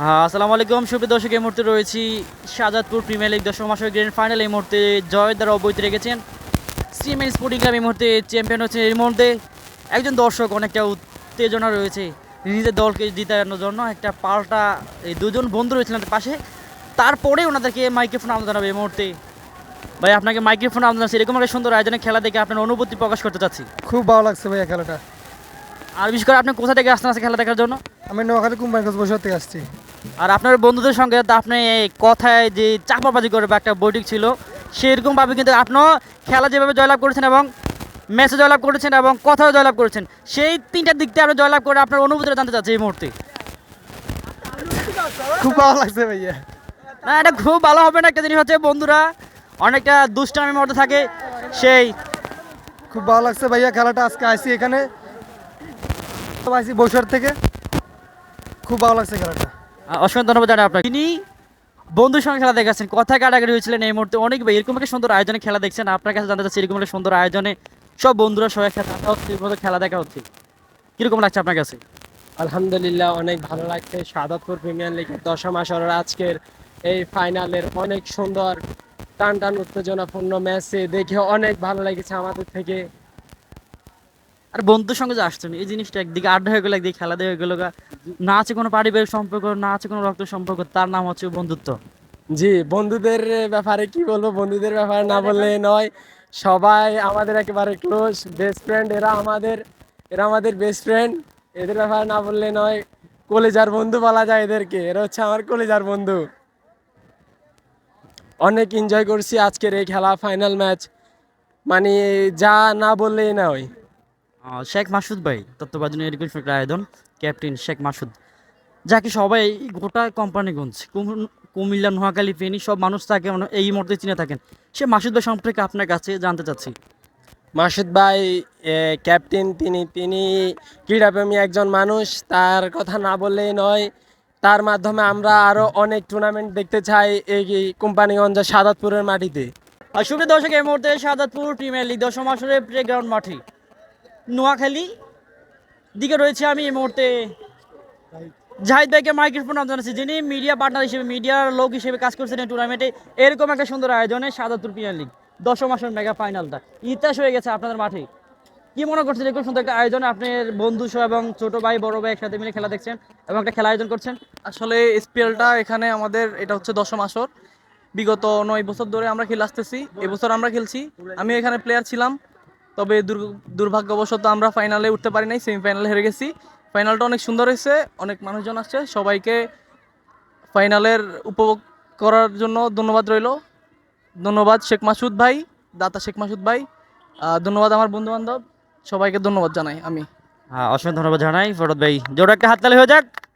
হ্যাঁ আসসালামু আলাইকুম। সুপ্রিয় দর্শক এই মুহূর্তে রয়েছি শাহজাদপুর প্রিমিয়ার লিগ দশম মাসের গ্র্যান্ড ফাইনাল এই মুহূর্তে জয় দ্বারা অবৈত রেখেছেন সিএমএন স্পোর্টিং ক্লাব এই মুহূর্তে চ্যাম্পিয়ন হচ্ছে এর মধ্যে একজন দর্শক অনেকটা উত্তেজনা রয়েছে নিজের দলকে জিতানোর জন্য। একটা পাল্টা এই দুজন বন্ধু রয়েছিলেন পাশে। তারপরে ওনাদেরকে মাইক্রোফোন আমদান জানাবে এই মুহূর্তে। ভাই আপনাকে মাইক্রোফোন আমদান জানাচ্ছি এরকম একটা সুন্দর আয়োজনে খেলা দেখে আপনার অনুভূতি প্রকাশ করতে চাচ্ছি। খুব ভালো লাগছে ভাইয়া খেলাটা। আর বিশেষ করে আপনি কোথা থেকে আসতে আজকে খেলা দেখার জন্য? আমি নোয়াখালী কোম্পানিগঞ্জ বসে থেকে আসছি। আর আপনার বন্ধুদের সঙ্গে আপনি কথায় যে চাপাবাজি করে বা একটা বৈঠক ছিল সেরকমভাবে কিন্তু আপনিও খেলা যেভাবে জয়লাভ করেছেন এবং ম্যাচে জয়লাভ করেছেন এবং কথাও জয়লাভ করেছেন সেই তিনটা দিক থেকে আপনি জয়লাভ করে আপনার অনুভূতিটা জানতে চাচ্ছি এই মুহূর্তে। খুব ভালো লাগছে ভাইয়া। না এটা খুব ভালো হবে না একটা জিনিস হচ্ছে বন্ধুরা অনেকটা দুষ্টামির মধ্যে থাকে সেই খুব ভালো লাগছে ভাইয়া খেলাটা আজকে আসছি এখানে। তো আসছি বৈশাখ থেকে। খুব ভালো লাগছে খেলাটা। অসংখ্য ধন্যবাদ জানাই আপনাকে। তিনি বন্ধুর সঙ্গে খেলা দেখাচ্ছেন কথা কাটাকাটি হয়েছিলেন এই মুহূর্তে। অনেক এরকম একটা সুন্দর আয়োজনে খেলা দেখছেন। আপনার কাছে জানতে চাচ্ছি, এরকম একটা সুন্দর আয়োজনে সব বন্ধুরা সবাই থাকা হচ্ছে খেলা দেখা হচ্ছে। কীরকম লাগছে আপনার কাছে? আলহামদুলিল্লাহ, অনেক ভালো লাগছে। সাদাতপুর প্রিমিয়ার লিগের দশম আসরের আজকের এই ফাইনালের অনেক সুন্দর টান টান উত্তেজনাপূর্ণ ম্যাচে দেখে অনেক ভালো লেগেছে আমাদের থেকে। আর বন্ধুর সঙ্গে যে আসছেন এই জিনিসটা একদিকে আড্ডা হয়ে গেলো একদিকে খেলা দেওয়া হয়ে গেলো। না আছে কোনো পারিবারিক সম্পর্ক না আছে কোনো রক্ত সম্পর্ক তার নাম হচ্ছে বন্ধুত্ব। জি বন্ধুদের ব্যাপারে কি বলব? বন্ধুদের ব্যাপারে না বললে নয়। সবাই আমাদের একেবারে ক্লোজ বেস্ট ফ্রেন্ড এরা আমাদের এরা আমাদের বেস্ট ফ্রেন্ড এদের ব্যাপারে না বললে নয়। কলেজার বন্ধু বলা যায় এদেরকে। এরা হচ্ছে আমার কলেজার বন্ধু। অনেক এনজয় করছি আজকের এই খেলা ফাইনাল ম্যাচ মানে যা না বললেই নয়। শেখ মাসুদ ভাই তত্ত্বাবধানে এরকম একটা আয়োজন ক্যাপ্টেন শেখ মাসুদ। যাকে সবাই গোটা কোম্পানিগঞ্জ কুম- কুমিল্লা নোয়াখালী ফেনী সব মানুষ তাকে এই মুহূর্তে চিনে থাকেন। সে মাসুদ ভাই সম্পর্কে আপনার কাছে জানতে চাচ্ছি। মাসুদ ভাই ক্যাপ্টেন তিনি তিনি ক্রীড়াপ্রেমী একজন মানুষ তার কথা না বললেই নয়। তার মাধ্যমে আমরা আরও অনেক টুর্নামেন্ট দেখতে চাই এই কোম্পানিগঞ্জ সাদাতপুরের মাটিতে। আর সুপ্রিয় দর্শক এই মুহূর্তে সাদাতপুর প্রিমিয়ার লিগ দশম আসরে প্লে গ্রাউন্ড মাঠে নোয়াখালী। দিকে রয়েছে আমি এই মুহূর্তে জাহিদ ভাইকে মাইক্রোফোন জানাচ্ছি, যিনি মিডিয়া পার্টনার হিসেবে মিডিয়ার লোক হিসেবে কাজ করছেন এই টুর্নামেন্টে এরকম একটা সুন্দর আয়োজনে সাদাতপুর প্রিমিয়ার লিগ দশম আসর মেগা ফাইনালটা ইতিহাস হয়ে গেছে আপনাদের মাঠে। কি মনে করছেন এরকম সুন্দর একটা আয়োজনে? আপনার বন্ধু সহ এবং ছোট ভাই, বড় ভাই একসাথে মিলে খেলা দেখছেন এবং একটা খেলা আয়োজন করছেন? আসলে স্পেলটা এখানে আমাদের, এটা হচ্ছে দশম আসর। বিগত নয় বছর ধরে আমরা খেলে আসতেছি। এবছর আমরা খেলছি। আমি এখানে প্লেয়ার ছিলাম। তবে দুর- দুর্ভাগ্যবশত আমরা ফাইনালে উঠতে পারি নাই সেমিফাইনালে হেরে গেছি। ফাইনালটা অনেক সুন্দর হয়েছে, অনেক মানুষজন আসছে, সবাইকে ফাইনালের উপভোগ করার জন্য ধন্যবাদ রইল। ধন্যবাদ শেখ মাসুদ ভাই, দাতা শেখ মাসুদ ভাই ধন্যবাদ আমার বন্ধু বান্ধব সবাইকে ধন্যবাদ জানাই আমি। হ্যাঁ অসংখ্য ধন্যবাদ জানাই ফরদ ভাই। জোর একটা হাততালি হয়ে যাক।